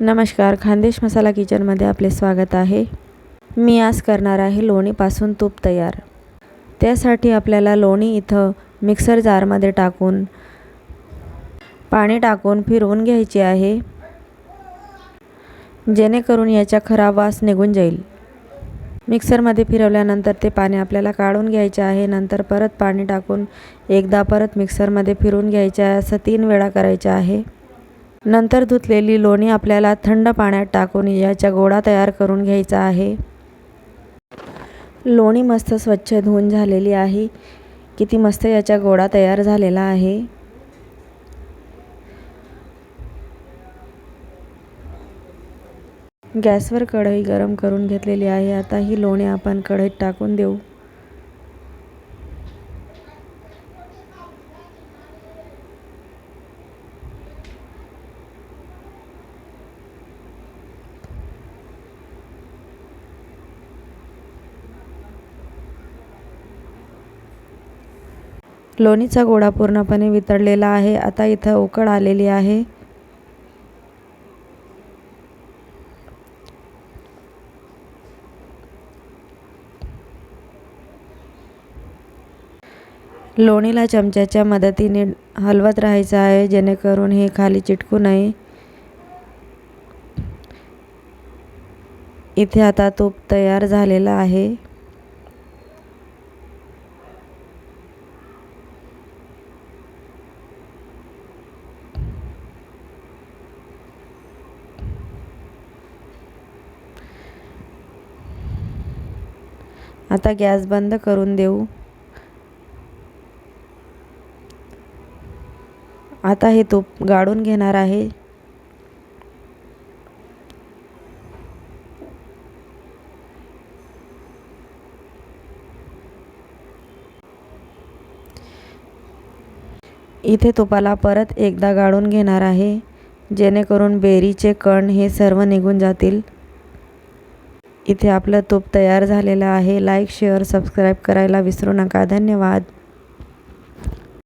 नमस्कार खानदेश मसाला किचनमध्ये आपले स्वागत आहे. मी आज करणार आहे लोणीपासून तूप तयार. त्यासाठी आपल्याला लोणी इथं मिक्सर जारमध्ये टाकून पाणी टाकून फिरवून घ्यायचे आहे. जेणेकरून याचा खराब वास निघून जाईल. मिक्सरमध्ये फिरवल्यानंतर ते पाणी आपल्याला काढून घ्यायचे आहे. नंतर परत पाणी टाकून एकदा परत मिक्सरमध्ये फिरवून घ्यायचे आहे. असं तीन वेळा करायचं आहे. नंतर धुतलेली लोणी आपल्याला थंड पाण्यात टाकून याचा गोळा तयार करून घ्यायचा आहे. लोणी मस्त स्वच्छ धुवून झालेली आहे. किती मस्त याचा गोळा तयार झालेला आहे. गॅसवर कढई गरम करून घेतलेली आहे. आता ही लोणी आपण कढईत टाकून देऊ. लोणीचा गोळा पूर्णपणे वितळलेला आहे. आता इथं उकळ आलेली आहे. लोणीला चमच्याच्या मदतीने हलवत राहायचं आहे. जेणेकरून हे खाली चिटकू नये. इथे आता तूप तयार झालेला आहे. आता गॅस बंद करून देऊ. आता हे तूप गाळून घेणार आहे. इथे तुपाला परत एकदा गाळून घेणार आहे. जेणेकरून बेरीचे कण हे सर्व निघून जातील. इथे आपलं तूप तयार झालेलं आहे. लाईक शेअर सबस्क्राईब करायला विसरू नका. धन्यवाद.